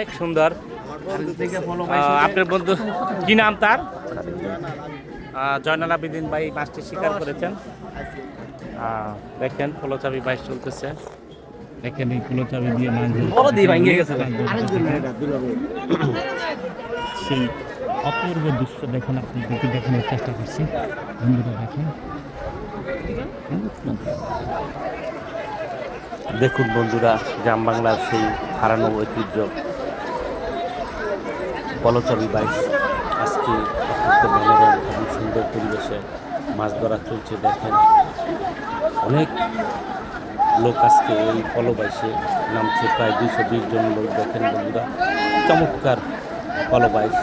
অনেক সুন্দর। আপনার বন্ধু কি নাম তার? জয়নাল আবেদিন ভাই মাছটি স্বীকার করেছেন। দেখেন ফলচাবি বাইশ চলতেছে। দেখেন এই ফলচাবি দিয়ে মাছ সেই অপূর্ব দৃশ্য দেখেন আপনাদেরকে দেখানোর চেষ্টা করছি। বন্ধুরা দেখেন। দেখুন বন্ধুরা গ্রাম বাংলার সেই হারানো ঐতিহ্য। বলচবি বাইশ আজকে অত্যন্ত মনোরম এবং সুন্দর পরিবেশে মাছ ধরা চলছে, দেখেন। অনেক লোক আজকে এই পলো বাইশে নামছে, প্রায় দুইশো বিশ জন লোক, দেখেন বন্ধুরা, চমৎকার পলো বাইশ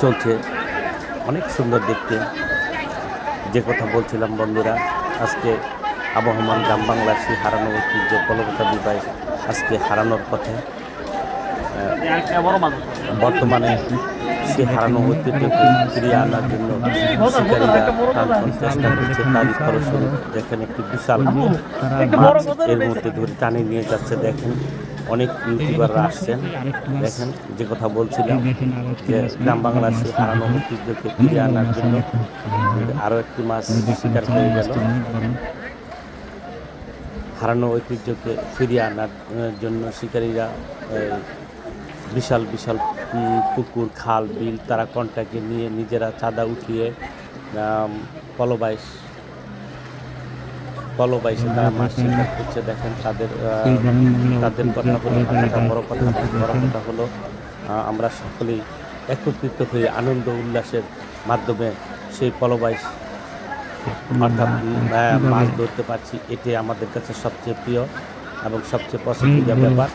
চলছে। অনেক সুন্দর দেখতে। যে কথা বলছিলাম বন্ধুরা, আজকে আবহমান গ্রাম বাংলার সেই হারানো ঐতিহ্য পলবতাবি বাইশ আজকে হারানোর পথে। বর্তমানে সে হারানো ঐতিহ্যকে ফিরিয়ে আনার জন্য চেষ্টা করছে। ফলস্বরূপ দেখেন একটি বিশাল মাছ এর মধ্যে ধরে টানে নিয়ে যাচ্ছে। দেখেন অনেক ইউটিউবাররা আসছেন। দেখেন যে কথা বলছিলাম, যে গ্রাম বাংলার সেই হারানো ঐতিহ্যকে ফিরিয়ে আনার জন্য আরও একটি মাছ শিকার হয়ে গেল। হারানো ঐতিহ্যকে ফিরিয়ে আনার জন্য শিকারীরা বিশাল বিশাল পুকুর খাল বিল তারা কন্ট্যাক্টে নিয়ে নিজেরা চাঁদা উঠিয়ে আম, পলবাইশ পলবাইশে তারা মাছ শিকার করছে। দেখেন তাদের তাদের কথা হলো বড় কথা বড় কথা হলো আমরা সকলেই একত্রিত হয়ে আনন্দ উল্লাসের মাধ্যমে সেই পলবাইশ অর্থাৎ আহ, মাছ ধরতে পারছি। এটাই আমাদের কাছে সবচেয়ে প্রিয়। এবং সবচেয়ে পছন্দের ব্যাপার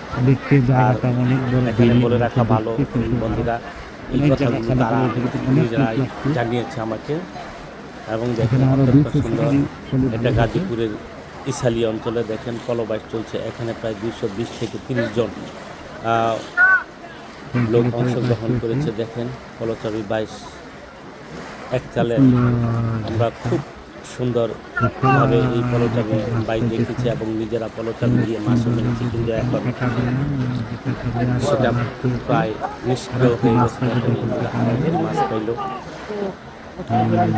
এখানে বলে রাখা ভালো বন্ধুরা এই কথাগুলো তারা নিজেরাই জানিয়েছে আমাকে এবং দেখেন অত্যন্ত সুন্দর এটা গাজীপুরের ইসালি অঞ্চলে দেখেন কলবাইশ চলছে এখানে প্রায় দুশো বিশ থেকে তিরিশ জন লোক অংশগ্রহণ করেছে দেখেন কলচাবি বাইশ এক চালে আমরা খুব সুন্দরভাবে এই পলচাবি বাইক দেখেছি এবং নিজেরা পলোটা দিয়ে মাছ মেরেছি কিন্তু এখন সেটা প্রায় নিষ্ক্রিয় হয়ে গেছে মাছ পাইল।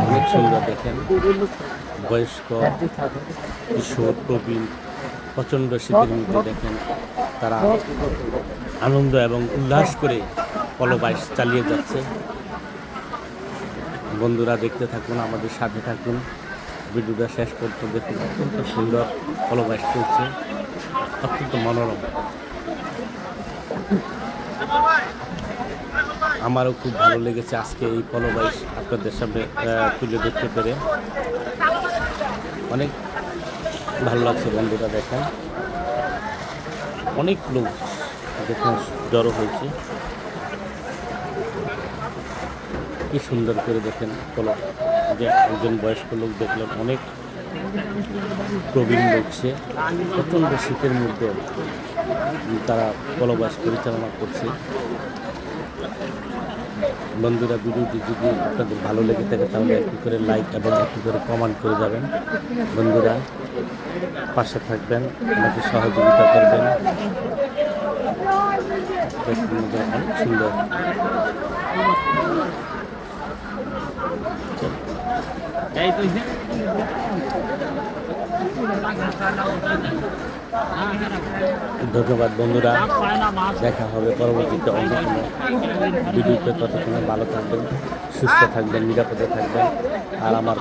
অনেক সুন্দর দেখেন। বয়স্ক, কিশোর, প্রবীণ, প্রচণ্ড শীতের মধ্যে দেখেন তারা আনন্দ এবং উল্লাস করে পলবাইশ চালিয়ে যাচ্ছে। বন্ধুরা দেখতে থাকুন, আমাদের সাথে থাকুন। ভিডিওটা শেষ পর্যন্ত দেখুন, অত্যন্ত সুন্দর পলবাইশ চলছে, অত্যন্ত মনোরম। আমারও খুব ভালো লেগেছে আজকে এই পলবাইশ আপনাদের সামনে তুলে দেখতে পেরে। অনেক ভালো লাগছে বন্ধুরা দেখেন। অনেক লোক দেখুন জড়ো হয়েছে। কি সুন্দর করে দেখেন পলক যে একজন বয়স্ক লোক দেখলেন অনেক প্রবীণ লোক সে, প্রচণ্ড শীতের মধ্যে তারা পলবাস পরিচালনা করছে। বন্ধুরা, ভিডিওটি যদি আপনাদের ভালো লেগে থাকে, তাহলে একটু করে লাইক এবং একটু করে কমেন্ট করে যাবেন। বন্ধুরা, পাশে থাকবেন, আমাকে সহযোগিতা করবেন। অনেক সুন্দর। ধন্যবাদ বন্ধুরা। দেখা হবে পরবর্তীতে অন্য কোনো ভিডিওতে। ততক্ষণে ভালো থাকবেন, সুস্থ থাকবেন, নিরাপদে থাকবেন। আর আমার